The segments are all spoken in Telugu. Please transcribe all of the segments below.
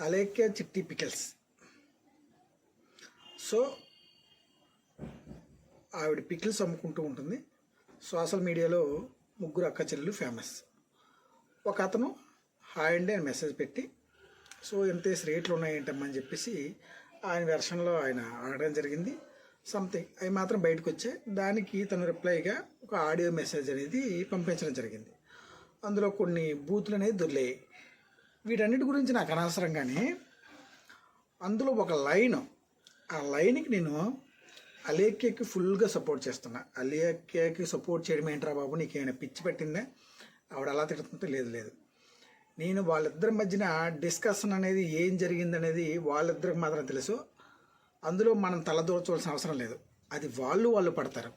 అలేకే చిట్టి పికిల్స్ సో ఆవిడ పికిల్స్ అమ్ముకుంటూ ఉంటుంది సోషల్ మీడియాలో ముగ్గురు అక్క చెల్లెలు ఫేమస్ ఒక అతను హాయ్ అండి అని మెసేజ్ పెట్టి సో ఎంత రేట్లు ఉన్నాయేంటమ్మా? అని చెప్పేసి ఆయన వెర్షన్లో ఆయన అడగడం జరిగింది. సంథింగ్ అవి మాత్రం బయటకు వచ్చాయి. దానికి తను రిప్లైగా ఒక ఆడియో మెసేజ్ అనేది పంపించడం జరిగింది. అందులో కొన్ని బూతులు అనేది దొర్లేయి వీటన్నిటి గురించి నాకు అనవసరం కానీ అందులో ఒక లైన్. ఆ లైన్కి నేను అలేఖ్యకి ఫుల్గా సపోర్ట్ చేస్తున్నా. అలేఖ్యకి సపోర్ట్ చేయడం ఏంట్రా బాబు నీకేమైనా పిచ్చి పెట్టిందా? ఆవిడ అలా తిడుతుంటే లేదు లేదు. నేను వాళ్ళిద్దరి మధ్యన డిస్కషన్ అనేది ఏం జరిగిందనేది వాళ్ళిద్దరికి మాత్రం తెలుసు. అందులో మనం తలదూర్చవలసిన అవసరం లేదు. అది వాళ్ళు వాళ్ళు పడతారు.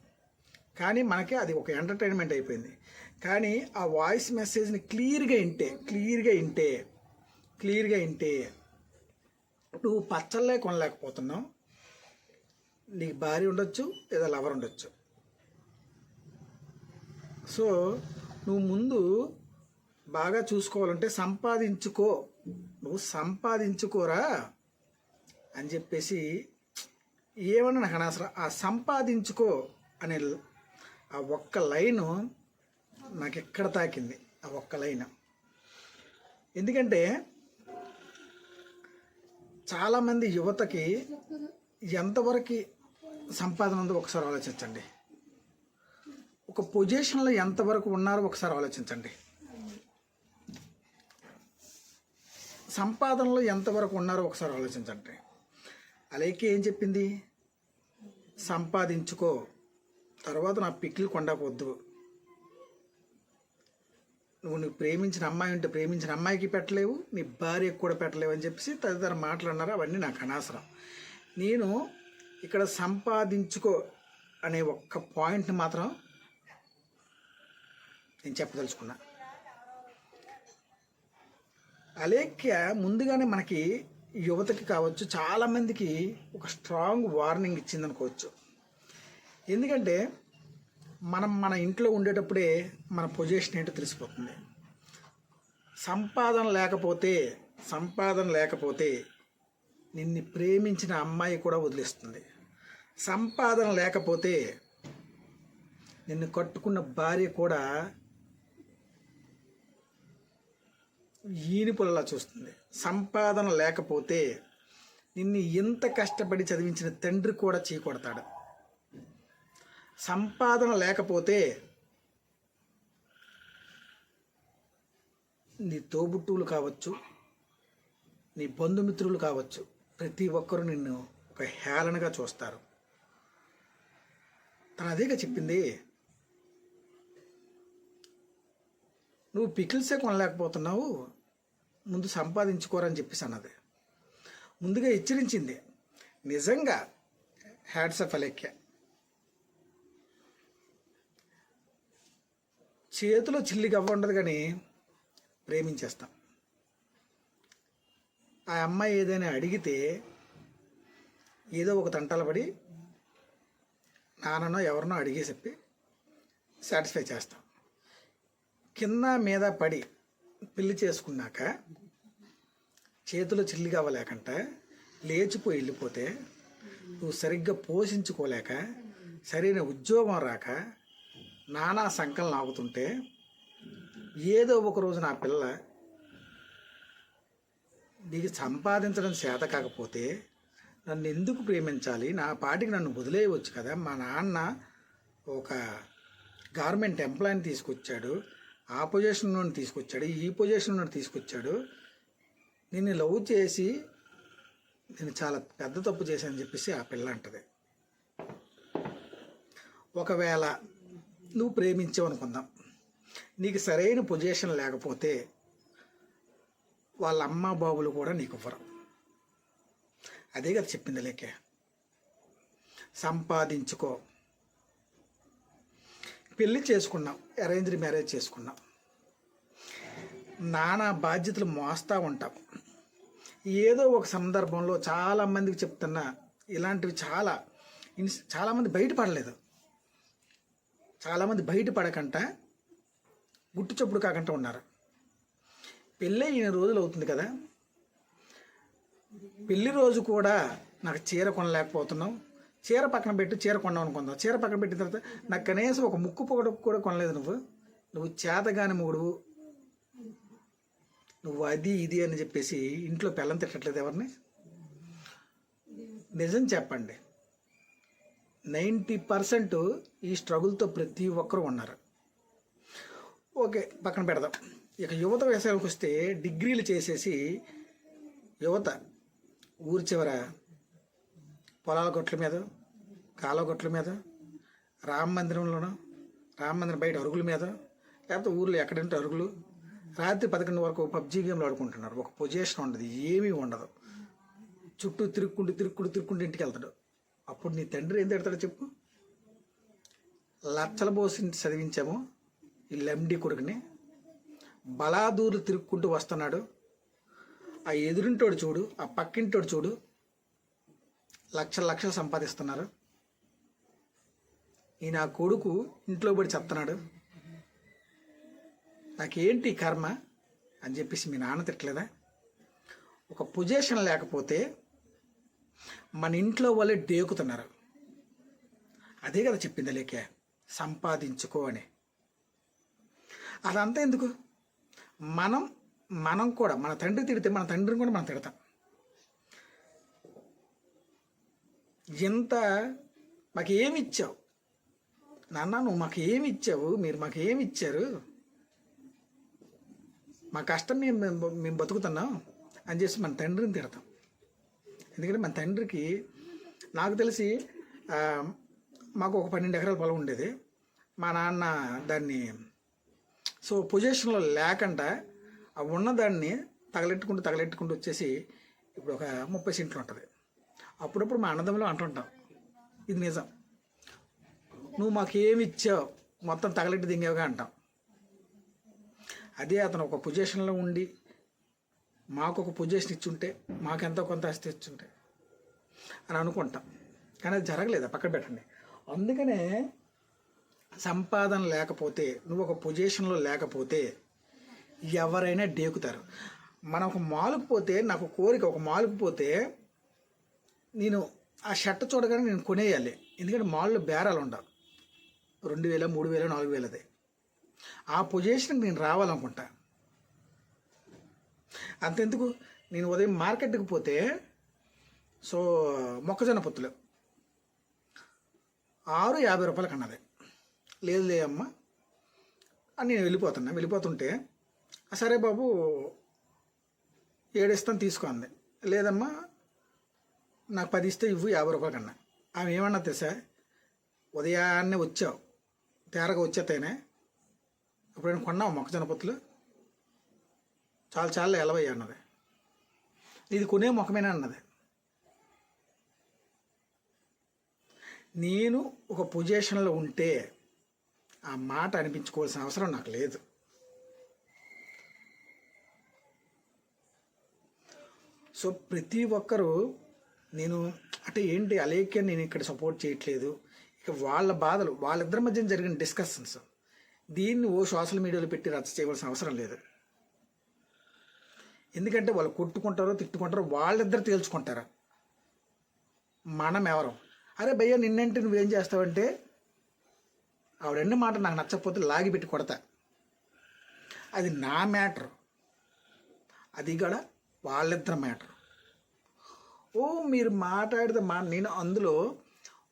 కానీ మనకి అది ఒక ఎంటర్టైన్మెంట్ అయిపోయింది. కానీ ఆ వాయిస్ మెసేజ్ని క్లియర్గా వింటే క్లియర్గా వింటే క్లియర్గా ఏంటి? నువ్వు పచ్చళ్ళే కొనలేకపోతున్నావు నీకు భార్య ఉండొచ్చు లేదా లవర్ ఉండొచ్చు. సో నువ్వు ముందు బాగా చూసుకోవాలంటే సంపాదించుకో. నువ్వు సంపాదించుకోరా అని చెప్పేసి ఏమన్నా నాకు అనవసరం. ఆ సంపాదించుకో అనే ఆ ఒక్క లైను నాకు ఎక్కడ తాకింది? ఆ ఒక్క లైన్. ఎందుకంటే చాలామంది యువతకి ఎంతవరకు సంపాదన ఉందో ఒకసారి ఆలోచించండి. ఒక పొజిషన్లో ఎంతవరకు ఉన్నారో ఒకసారి ఆలోచించండి. సంపాదనలో ఎంతవరకు ఉన్నారో ఒకసారి ఆలోచించండి. అలాగే ఏం చెప్పింది? సంపాదించుకో. తర్వాత నా పిక్లు కొండపోద్దు నువ్వు నువ్వు ప్రేమించిన అమ్మాయి ఉంటే ప్రేమించిన అమ్మాయికి పెట్టలేవు నీ భార్యకు కూడా పెట్టలేవు అని చెప్పేసి తదితర మాటలు అన్నారు. అవన్నీ నాకు అనవసరం. నేను ఇక్కడ సంపాదించుకో అనే ఒక్క పాయింట్ని మాత్రం నేను చెప్పదలుచుకున్నా. అలేఖ్య ముందుగానే మనకి యువతకి కావచ్చు చాలామందికి ఒక స్ట్రాంగ్ వార్నింగ్ ఇచ్చింది అనుకోవచ్చు ఎందుకంటే మనం మన ఇంట్లో ఉండేటప్పుడే మన పొజిషన్ ఏంటో తెలిసిపోతుంది. సంపాదన లేకపోతే సంపాదన లేకపోతే నిన్ను ప్రేమించిన అమ్మాయి కూడా వదిలేస్తుంది. సంపాదన లేకపోతే నిన్ను కట్టుకున్న భార్య కూడా ఈనిపులలా చూస్తుంది. సంపాదన లేకపోతే నిన్ను ఎంత కష్టపడి చదివించిన తండ్రి కూడా చీకొడతాడు. సంపాదన లేకపోతే నీ తోబుట్టువులు కావచ్చు నీ బంధుమిత్రులు కావచ్చు ప్రతి ఒక్కరూ నిన్ను ఒక హేళనగా చూస్తారు. తను అదేగా చెప్పింది నువ్వు పికిల్సే కొనలేకపోతున్నావు ముందు సంపాదించుకోరని చెప్పేసి అన్నది. ముందుగా హెచ్చరించింది. నిజంగా హ్యాడ్స్ ఆఫ్ అలెక్య చేతిలో చిల్లి గవ్వ ఉండదు కానీ ప్రేమించేస్తాం. ఆ అమ్మాయి ఏదైనా అడిగితే ఏదో ఒక తంటాలు పడి నాన్ననో ఎవరినో అడిగే చెప్పి సాటిస్ఫై చేస్తాం. కింద మీద పడి పెళ్ళి చేసుకున్నాక చేతిలో చిల్లి కావలేకంట లేచిపోయి వెళ్ళిపోతే నువ్వు సరిగ్గా పోషించుకోలేక సరైన ఉద్యోగం రాక నానా సంకలనం ఆగుతుంటే ఏదో ఒక రోజు నా పిల్ల నీకు సంపాదించడం చేత కాకపోతే నన్ను ఎందుకు ప్రేమించాలి? నా పాటికి నన్ను వదిలేయవచ్చు కదా? మా నాన్న ఒక గార్మెంట్ ఎంప్లాయీని తీసుకొచ్చాడు ఆ పొజిషన్ నుండి తీసుకొచ్చాడు ఈ పొజిషన్ నుండి తీసుకొచ్చాడు. నిన్ను లవ్ చేసి నేను చాలా పెద్ద తప్పు చేశానని చెప్పేసి ఆ పిల్ల అంటది. ఒకవేళ నువ్వు ప్రేమించావు అనుకుందాం నీకు సరైన పొజిషన్ లేకపోతే వాళ్ళ అమ్మ బాబులు కూడా నీకు ఇవ్వరు. అదే కదా చెప్పింది లేకే. సంపాదించుకో. పెళ్ళి చేసుకున్నాం అరేంజ్డ్ మ్యారేజ్ చేసుకున్నాం. నానా బాధ్యతలు మోస్తూ ఉంటాం. ఏదో ఒక సందర్భంలో చాలామందికి చెప్తున్నా ఇలాంటివి చాలా ఇన్స్ చాలామంది బయటపడలేదు. చాలామంది బయటపడకంట గుట్టు చప్పుడు కాకుండా ఉన్నారు. పెళ్ళి ఈయన రోజులు అవుతుంది కదా. పెళ్ళి రోజు కూడా నాకు చీర కొనలేకపోతున్నావు చీర పక్కన పెట్టి చీర కొన్నావు అనుకుందాం. చీర పక్కన పెట్టిన తర్వాత నాకు కనీసం ఒక ముక్కు పొగడు కూడా కొనలేదు నువ్వు. నువ్వు చేతగాని మూడు. నువ్వు అది ఇది అని చెప్పేసి ఇంట్లో పెళ్ళం తిట్టట్లేదు ఎవరిని? నిజం చెప్పండి. నైంటీ పర్సెంట్ ఈ స్ట్రగుల్తో ప్రతి ఒక్కరూ ఉన్నారు. ఓకే పక్కన పెడదాం. ఇక యువత విషయానికి వస్తే డిగ్రీలు చేసేసి యువత ఊరి చివర పొలాల గొట్ల మీద కాలువ గొట్ల మీద రామ మందిరంలోనో రామ మందిరం బయట అరుగుల మీద లేకపోతే ఊర్లో ఎక్కడంటే అరుగులు రాత్రి పదకొండు వరకు పబ్జీ గేమ్లు ఆడుకుంటున్నారు. ఒక పొజిషన్ ఉండదు ఏమీ ఉండదు. చుట్టూ తిరుక్కుంటూ తిరుక్కుంటూ తిరుక్కుంటూ ఇంటికి వెళ్తాడు. అప్పుడు నీ తండ్రి ఏం తిడతాడో చెప్పు. లచ్చల పోసి చదివించాము ఈ లెండి కొడుకుని. బలాదూరు తిరుక్కుంటూ వస్తున్నాడు. ఆ ఎదురింటోడు చూడు ఆ పక్కింటోడు చూడు లక్షల లక్షలు సంపాదిస్తున్నారు. ఈ నా కొడుకు ఇంట్లో పడి చెప్తున్నాడు నాకేంటి కర్మ? అని చెప్పేసి మీ నాన్న తిట్టలేదా? ఒక పొజిషన్ లేకపోతే మన ఇంట్లో వాళ్ళే డేకుతున్నారు. అదే కదా చెప్పింది లేకే సంపాదించుకో అని. అదంతా ఎందుకు? మనం మనం కూడా మన తండ్రి తిడితే మన తండ్రిని కూడా మనం తిడతాం. ఎంత మాకు ఏమి ఇచ్చావు? నాన్న నువ్వు మాకు ఏమి ఇచ్చావు? మీరు మాకు ఏమి ఇచ్చారు? మా కష్టం మేము మేము- మేము బతుకుతున్నాం అని చేసి మన తండ్రిని తిడతాం. ఎందుకంటే మన తండ్రికి నాకు తెలిసి మాకు ఒక పన్నెండు ఎకరాల పొలం ఉండేది. మా నాన్న దాన్ని సో పొజిషన్లో లేకుండా ఆ ఉన్నదాన్ని తగలెట్టుకుంటూ తగలెట్టుకుంటూ వచ్చేసి ఇప్పుడు ఒక ముప్పై సెంట్లు ఉంటుంది. అప్పుడప్పుడు మా అన్నదమ్ములు అంటుంటాం ఇది నిజం. నువ్వు మాకు ఏమి ఇచ్చావు? మొత్తం తగలెట్టి దింగావుగా అంటాం. అదే అతను ఒక పొజిషన్లో ఉండి మాకు ఒక పొజిషన్ ఇచ్చుంటే మాకు ఎంతో కొంత ఆస్తి ఇచ్చుంటే అని అనుకుంటాం. కానీ అది జరగలేదు పక్కన పెట్టండి. అందుకనే సంపాదన లేకపోతే నువ్వు ఒక పొజిషన్లో లేకపోతే ఎవరైనా డేకుతారు. మనం ఒక మాలుకు పోతే నాకు కోరిక ఒక మాలుకు పోతే నేను ఆ షర్ట్ చూడగానే నేను కొనేయాలి. ఎందుకంటే మాల్లో బేరాలు ఉండవు రెండు వేల మూడు వేల నాలుగు వేలది. ఆ పొజిషన్కి నేను రావాలనుకుంటా. అంతెందుకు? నేను ఉదయం మార్కెట్కి పోతే సో మొక్కజొన్న పొత్తులు. ఆరు యాభై రూపాయలకి అన్నది లేదు లే అమ్మ. అని నేను వెళ్ళిపోతున్నా. వెళ్ళిపోతుంటే సరే బాబు ఏడిస్తాను తీసుకో అంది. లేదమ్మా నాకు పది ఇస్తే ఇవ్వు యాభై రూపాయలు కన్నా. ఆమె ఏమన్నా తెలుసా? ఉదయాన్నే వచ్చావు. తేరగా వచ్చేతేనే ఎప్పుడైనా కొన్నావు మొక్కజొన్న పొత్తులు? చాలా చాలా ఎలవయ్య అన్నది. ఇది కొనే ముఖమేనా అన్నది. నేను ఒక పొజిషన్లో ఉంటే ఆ మాట అనిపించుకోవాల్సిన అవసరం నాకు లేదు. సో ప్రతి ఒక్కరూ నేను అంటే ఏంటి అలేఖ్య నేను ఇక్కడ సపోర్ట్ చేయట్లేదు. ఇక వాళ్ళ బాధలు వాళ్ళిద్దరి మధ్య జరిగిన డిస్కషన్స్ దీన్ని ఓ సోషల్ మీడియాలో పెట్టి రచ్చ చేయవలసిన అవసరం లేదు. ఎందుకంటే వాళ్ళు కొట్టుకుంటారో తిట్టుకుంటారో వాళ్ళిద్దరు తేల్చుకుంటారు. మనం ఎవరు అరే భయ్య నిన్నంటే నువ్వేం చేస్తావంటే ఆవిడన్ని మాట నాకు నచ్చకపోతే లాగి పెట్టి కొడతా. అది నా మ్యాటర్. అది కూడా వాళ్ళిద్దరు మ్యాటర్. ఓ మీరు మాట్లాడితే మా నేను అందులో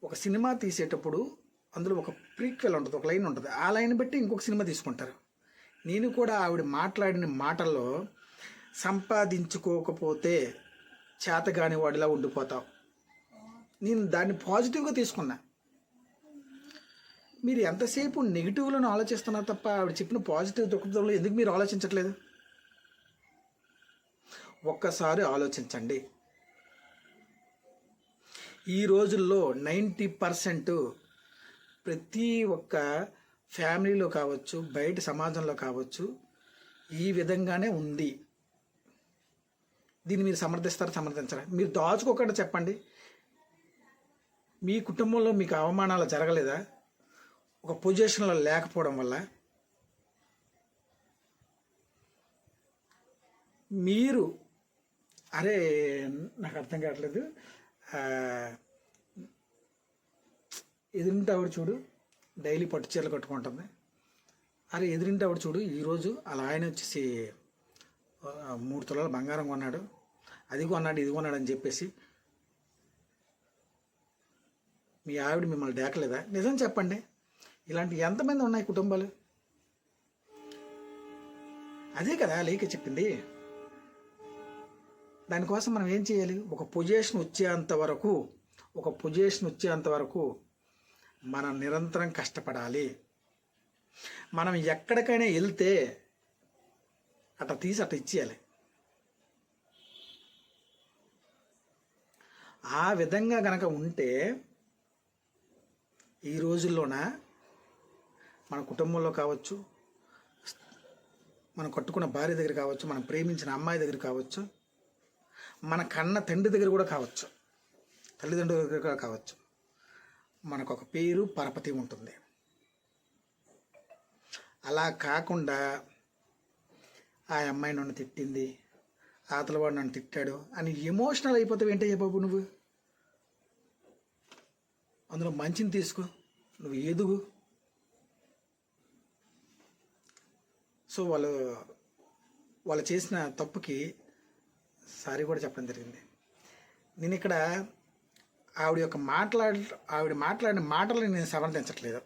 ఒక సినిమా తీసేటప్పుడు అందులో ఒక ప్రీక్వెల్ ఉంటుంది ఒక లైన్ ఉంటుంది. ఆ లైన్ బట్టి ఇంకొక సినిమా తీసుకుంటారు. నేను కూడా ఆవిడ మాట్లాడిన మాటల్లో సంపాదించుకోకపోతే చేతగాని వాడిలా ఉండిపోతావు. నేను దాన్ని పాజిటివ్గా తీసుకున్నా. మీరు ఎంతసేపు నెగిటివ్లను ఆలోచిస్తున్నారు తప్ప ఆవిడ చెప్పిన పాజిటివ్ దృక్పథంలో ఎందుకు మీరు ఆలోచించట్లేదు? ఒక్కసారి ఆలోచించండి. ఈ రోజుల్లో నైంటీ పర్సెంట్ ప్రతి ఒక్క ఫ్యామిలీలో కావచ్చు బయట సమాజంలో కావచ్చు ఈ విధంగానే ఉంది. దీన్ని మీరు సమర్థిస్తారు సమర్థించరా? మీరు దాచుకోకుండా చెప్పండి. మీ కుటుంబంలో మీకు అవమానాలు జరగలేదా? ఒక పొజిషన్లో లేకపోవడం వల్ల మీరు అరే నాకు అర్థం కావట్లేదు. ఆ, ఎదురింటి ఆవిడ చూడు డైలీ పట్టు చీరలు కట్టుకుంటుంది. అరే ఎదురింటి ఆవిడ చూడు ఈరోజు అలా ఆయన వచ్చేసి మూడు తులాల బంగారం కొన్నాడు. అది కొన్నాడు ఇది కొన్నాడు అని చెప్పేసి మీ ఆవిడ మిమ్మల్ని డేకలేదా నిజం చెప్పండి. ఇలాంటి ఎంతమంది ఉన్నాయి కుటుంబాలు? అదే కదా లేక చెప్పింది. దానికోసం మనం ఏం చేయాలి? ఒక పొజిషన్ వచ్చేంత వరకు ఒక పొజిషన్ వచ్చేంత వరకు మనం నిరంతరం కష్టపడాలి. మనం ఎక్కడికైనా వెళ్తే అట్లా తీసి అట్లా ఇచ్చేయాలి. ఆ విధంగా గనక ఉంటే ఈ రోజుల్లోన మన కుటుంబంలో కావచ్చు మనం కట్టుకున్న భార్య దగ్గర కావచ్చు మనం ప్రేమించిన అమ్మాయి దగ్గర కావచ్చు మన కన్న తండ్రి దగ్గర కూడా కావచ్చు తల్లిదండ్రుల దగ్గర కూడా కావచ్చు మనకు ఒక పేరు పరపతి ఉంటుంది. అలా కాకుండా ఆ అమ్మాయి నన్ను తిట్టింది ఆతలవాడు నన్ను తిట్టాడు అని ఎమోషనల్ అయిపోతావు ఏంటయ్యా బాబు నువ్వు? అందులో మంచిని తీసుకో నువ్వు ఎదుగు సో వాళ్ళు వాళ్ళు చేసిన తప్పుకి సారీ కూడా చెప్పడం జరిగింది. నేను ఇక్కడ ఆవిడ యొక్క మాట్లాడ ఆవిడ మాట్లాడిన మాటలను నేను సమర్థించట్లేదు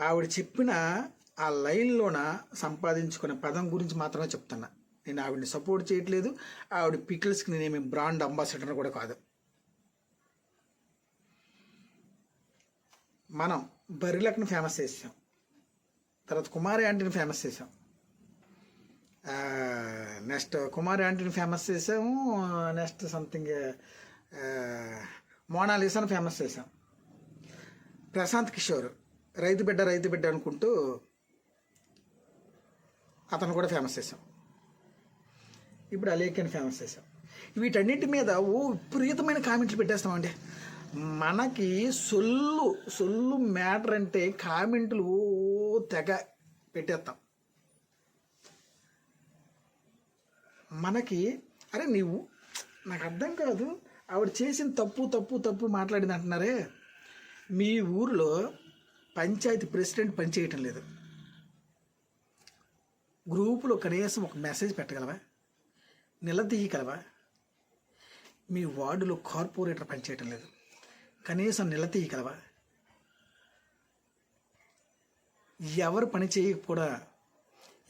ఆవిడ చెప్పిన ఆ లైన్లోన సంపాదించుకునే పదం గురించి మాత్రమే చెప్తున్నా. నేను ఆవిడని సపోర్ట్ చేయట్లేదు. ఆవిడ పికిల్స్కి నేనేమి బ్రాండ్ అంబాసిడర్ కూడా కాదు. మనం బరిలక్ని ఫేమస్ చేసాం. తర్వాత కుమారి ఆంటీని ఫేమస్ చేసాం. నెక్స్ట్ కుమారి ఆంటీని ఫేమస్ చేసాము. నెక్స్ట్ సంథింగ్ మోనాలిసాను ఫేమస్ చేసాం. ప్రశాంత్ కిషోర్ రైతు బిడ్డ రైతు బిడ్డ అనుకుంటూ అతను కూడా ఫేమస్ చేసాం. ఇప్పుడు అలేఖ్యని ఫేమస్ చేసాం. వీటన్నిటి మీద ఓ విపరీతమైన కామెంట్లు పెట్టేస్తామండి. మనకి సొల్లు సొల్లు మ్యాటర్ అంటే కామెంట్లు ఓ తెగ పెట్టేస్తాం మనకి అరే నీవు నాకు అర్థం కాదు ఆవిడ చేసిన తప్పు తప్పు తప్పు మాట్లాడింది అంటున్నారే. మీ ఊరిలో పంచాయతీ ప్రెసిడెంట్ పనిచేయటం లేదు. గ్రూపులో కనీసం ఒక మెసేజ్ పెట్టగలవా? నిలదీయగలవా? మీ వార్డులో కార్పొరేటర్ పనిచేయటం లేదు. కనీసం నిలతీయగలవా ఎవరు పని చేయకపోడా?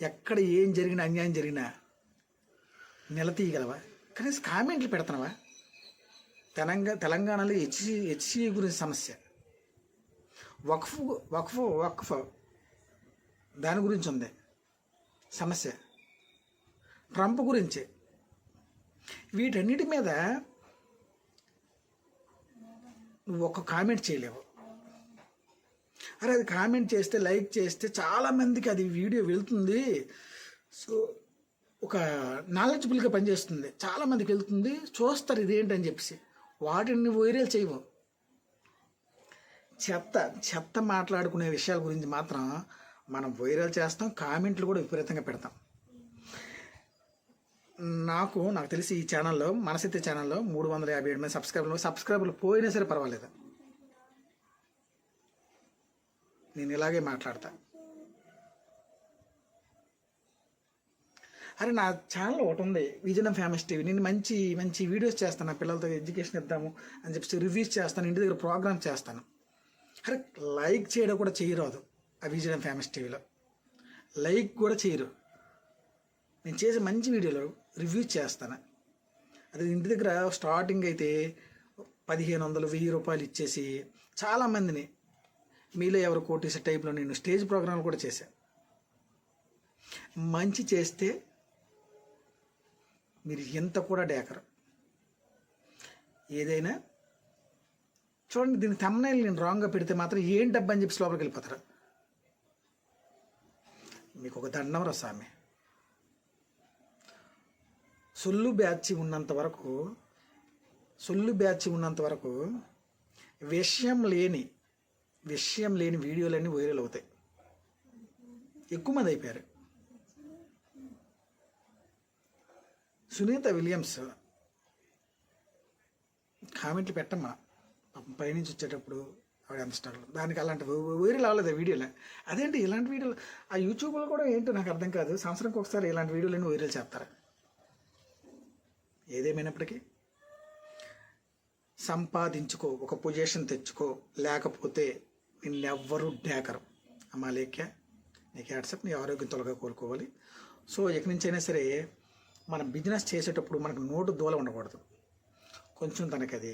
ఎక్కడ ఏం జరిగినా అన్యాయం జరిగినా నిలతీయగలవా కనీసం కామెంట్లు పెడుతున్నావా తెలంగాణ తెలంగాణలో హెచ్సి హెచ్సి గురించి సమస్య. వక్ఫ్ వక్ఫ్ వక్ఫ్. దాని గురించి ఉంది. సమస్య. ట్రంప్ గురించి. వీటన్నిటి మీద నువ్వు ఒక కామెంట్ చేయలేవు. అరే అది కామెంట్ చేస్తే లైక్ చేస్తే చాలామందికి అది వీడియో వెళ్తుంది. సో ఒక నాలెడ్జబుల్గా పనిచేస్తుంది. చాలామందికి వెళ్తుంది. చూస్తారు ఇదేంటి అని చెప్పేసి. వాటిని వైరల్ చేయవు. చెత్త చెత్త మాట్లాడుకునే విషయాల గురించి మాత్రం మనం వైరల్ చేస్తాం కామెంట్లు కూడా విపరీతంగా పెడతాం. నాకు నాకు తెలిసి ఈ ఛానల్లో మనసైతే ఛానల్లో మూడు వందల యాభై ఏడు మంది సబ్స్క్రైబర్లు సబ్స్క్రైబర్లు పోయినా సరే పర్వాలేదు. నేను ఇలాగే మాట్లాడతా. అరే నా ఛానల్ ఒకటి ఉంది విజయనం ఫేమస్ టీవీ నేను మంచి మంచి వీడియోస్ చేస్తాను నా పిల్లలతో ఎడ్యుకేషన్ ఇద్దాము అని చెప్పి రివ్యూస్ చేస్తాను ఇంటి దగ్గర ప్రోగ్రామ్ చేస్తాను. అరే లైక్ చేయడం కూడా చేయరాదు ఆ విజయనం ఫేమస్ టీవీలో లైక్ కూడా చేయరు. నేను చేసే మంచి వీడియోలు రివ్యూ చేస్తాను. అది ఇంటి దగ్గర స్టార్టింగ్ అయితే పదిహేను వందలు వెయ్యి రూపాయలు ఇచ్చేసి చాలామందిని మీలో ఎవరు కోటేసే టైప్లో నేను స్టేజ్ ప్రోగ్రాంలు కూడా చేశాను మంచి చేస్తే మీరు ఎంత కూడా డేకరు. ఏదైనా చూడండి దీని తమ్మనైల్ నేను రాంగ్గా పెడితే మాత్రం ఏం డబ్బు అని చెప్పి లోపలికి వెళ్ళిపోతారు. మీకు ఒక దండం రా స్వామి. సొల్లు బ్యాచి ఉన్నంత వరకు సొల్లు బ్యాచ్ ఉన్నంత వరకు విషయం లేని విషయం లేని వీడియోలన్నీ వైరల్ అవుతాయి. ఎక్కువ మంది అయిపోయారు. సునీత విలియమ్స్ కామెంట్లు పెట్టమ్మా. పైనుంచి వచ్చేటప్పుడు ఆవిడ ఎంత స్ట్రగుల్ దానికి అలాంటి వైరల్ అవ్వలేదు ఆ వీడియోలే. అదేంటి ఇలాంటి వీడియోలు? ఆ యూట్యూబ్లో కూడా ఏంటో నాకు అర్థం కాదు. సంవత్సరంకి ఒకసారి ఇలాంటి వీడియోలన్నీ వైరల్ చేస్తారు. ఏదేమైనప్పటికీ సంపాదించుకో ఒక పొజిషన్ తెచ్చుకో లేకపోతే నిన్నెవ్వరూ డేకరు అమ్మా లేఖ్య నీకు వాట్సాప్ నీ ఆరోగ్యం త్వరగా కోలుకోవాలి. సో ఎక్కడి నుంచి అయినా సరే మనం బిజినెస్ చేసేటప్పుడు మనకు నోటు దూల ఉండకూడదు. కొంచెం తనకి అది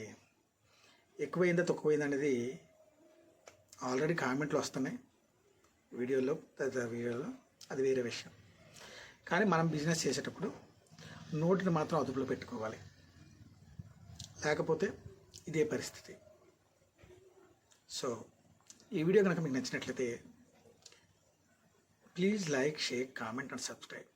ఎక్కువైందా తక్కువైందా అనేది ఆల్రెడీ కామెంట్లు వస్తున్నాయి. వీడియోలో తదితర వీడియోలో అది వేరే విషయం. కానీ మనం బిజినెస్ చేసేటప్పుడు నోటిని మాత్రం అదుపులో పెట్టుకోవాలి. లేకపోతే ఇదే పరిస్థితి. సో ఈ వీడియో కనుక మీకు నచ్చినట్లయితే please like share comment and subscribe.